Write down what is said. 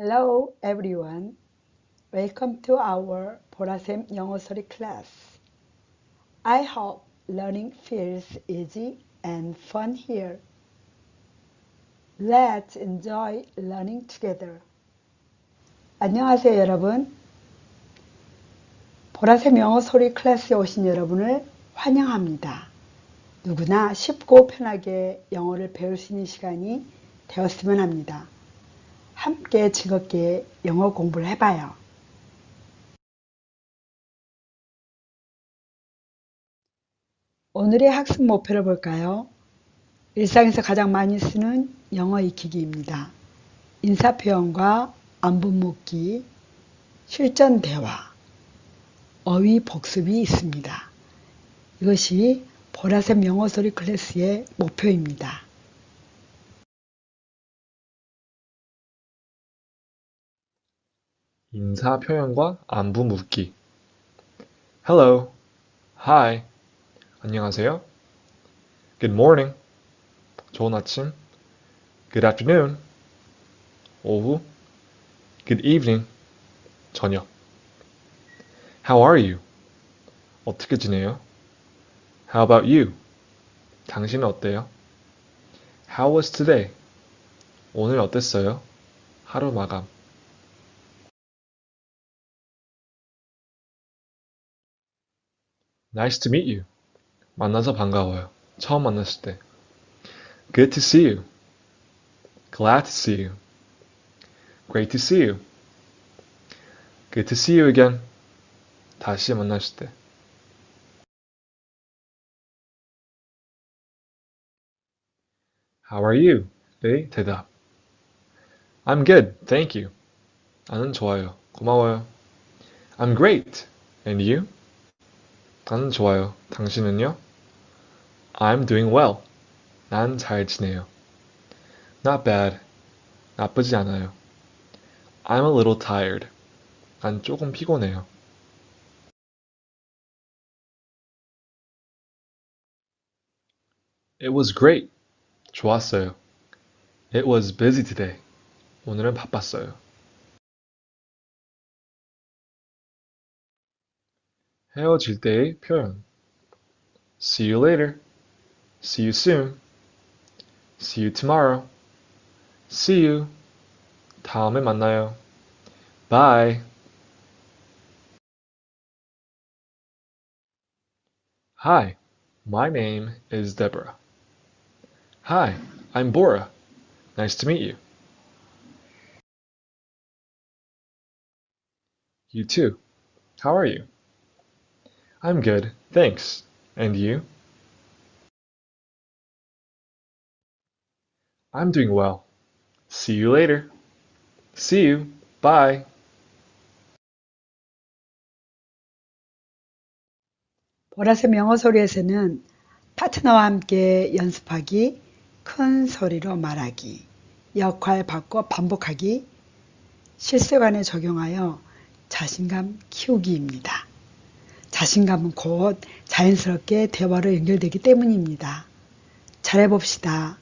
Hello everyone. Welcome to our 보라샘 영어 소리 class. I hope learning feels easy and fun here. Let's enjoy learning together. 안녕하세요, 여러분. 보라샘 영어 소리 클래스에 오신 여러분을 환영합니다. 누구나 쉽고 편하게 영어를 배울 수 있는 시간이 되었으면 합니다. 함께 즐겁게 영어 공부를 해봐요. 오늘의 학습 목표를 볼까요? 일상에서 가장 많이 쓰는 영어 익히기입니다. 인사 표현과 안부 묻기, 실전 대화, 어휘 복습이 있습니다. 이것이 보라색 영어 소리 클래스의 목표입니다. 인사 표현과 안부 묻기. Hello. Hi. 안녕하세요. Good morning. 좋은 아침. Good afternoon. 오후. Good evening. 저녁. How are you? 어떻게 지내요? How about you? 당신은 어때요? How was today? 오늘 어땠어요? 하루 마감. Nice to meet you. 만나서 반가워요. 처음 만났을 때. Good to see you. Glad to see you. Great to see you. Good to see you again. 다시 만났을 때. How are you? 의 대답. I'm good, thank you. 나는 좋아요. 고마워요. I'm great. And you? 나는 좋아요. 당신은요? I'm doing well. 난 잘 지내요. Not bad. 나쁘지 않아요. I'm a little tired. 난 조금 피곤해요. It was great. 좋았어요. It was busy today. 오늘은 바빴어요. 헤어질 때의 표현. See you later. See you soon. See you tomorrow. See you. 다음에 만나요. Bye. Hi, my name is Deborah. Hi, I'm Bora. Nice to meet you. You too. How are you? I'm good, thanks. And you? I'm doing well. See you later. See you. Bye. 보라색 영어 소리에서는 파트너와 함께 연습하기, 큰 소리로 말하기, 역할 바꿔 반복하기, 실생활에 적용하여 자신감 키우기입니다. 자신감은 곧 자연스럽게 대화로 연결되기 때문입니다. 잘해봅시다.